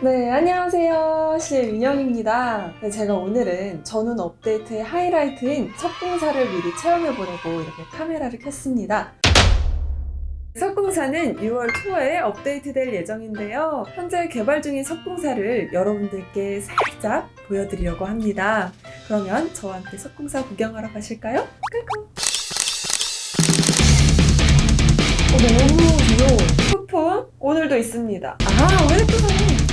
네, 안녕하세요. CM인영입니다. 네, 제가 오늘은 전원 업데이트의 하이라이트인 석궁사를 미리 체험해보려고 이렇게 카메라를 켰습니다. 석궁사는 6월 초에 업데이트될 예정인데요. 현재 개발 중인 석궁사를 여러분들께 살짝 보여드리려고 합니다. 그러면 함께 석궁사 구경하러 가실까요? 끄고. 어, 너무 귀여워. 쿠폰 오늘도 있습니다. 아, 왜 또 사네?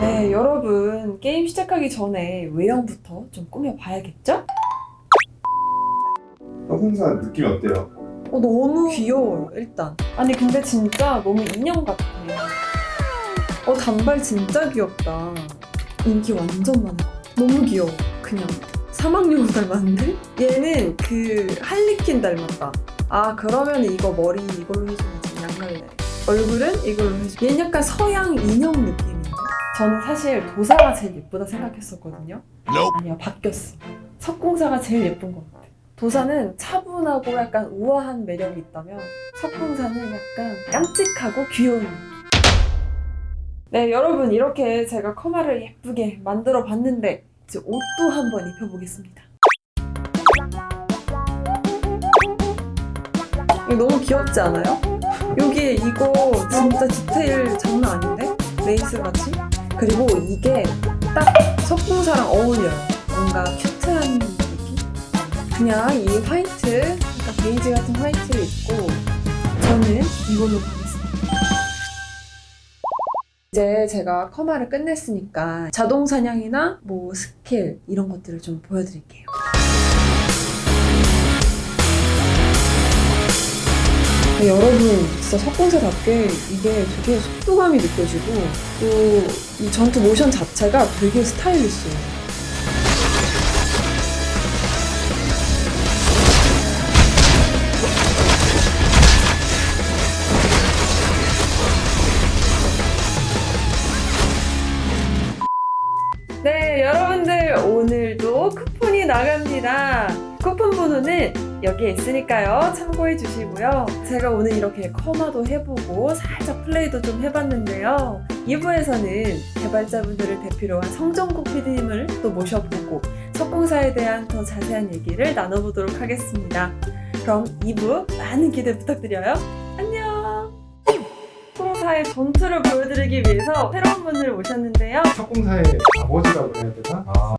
네, 여러분 게임 시작하기 전에 외형부터 좀 꾸며봐야겠죠? 항공사 느낌이 어때요? 어, 너무 귀여워요, 일단. 아니, 근데 진짜 너무 인형 같아. 어, 단발 진짜 귀엽다. 인기 완전 같아. 너무 귀여워, 그냥. 사막여우 닮았는데? 얘는 그 할리퀸 닮았다. 아, 그러면 이거 머리 이걸로 해줘야지, 양갈래. 얼굴은 이걸로 해줘. 얘는 약간 서양 인형 느낌인데? 저는 사실 도사가 제일 예쁘다 생각했었거든요. 아니요, 바뀌었어. 석공사가 제일 예쁜 것 같아. 도사는 차분하고 약간 우아한 매력이 있다면 석궁사는 약간 깜찍하고 귀여운 느낌. 네, 여러분 이렇게 제가 커마를 예쁘게 만들어 봤는데 이제 옷도 한번 입혀보겠습니다. 이거 너무 귀엽지 않아요? 여기에 이거 진짜 디테일 장난 아닌데? 레이스 같이? 그리고 이게 딱 석궁사랑 어울려요. 뭔가 큐트한 느낌? 그냥 이 화이트, 약간 베이지 같은 화이트를 입고 저는 이걸로 가겠습니다. 이제 제가 커마를 끝냈으니까 자동 사냥이나 뭐 스킬 이런 것들을 좀 보여드릴게요. 여러분 진짜 석공사답게 이게 되게 속도감이 느껴지고 또 이 전투 모션 자체가 되게 스타일리시해요. 네, 여러분들 오늘도 쿠폰이 나갑니다. 쿠폰 번호는 여기에 있으니까요. 참고해 주시고요. 제가 오늘 이렇게 커마도 해보고 살짝 플레이도 좀 해봤는데요. 2부에서는 개발자분들을 대표로 한 성정국 PD님을 또 모셔보고 석공사에 대한 더 자세한 얘기를 나눠보도록 하겠습니다. 그럼 2부 많은 기대 부탁드려요. 안녕! 석공사의 전투를 보여드리기 위해서 새로운 분을 모셨는데요. 석공사의 아버지라고 해야 되나? 아,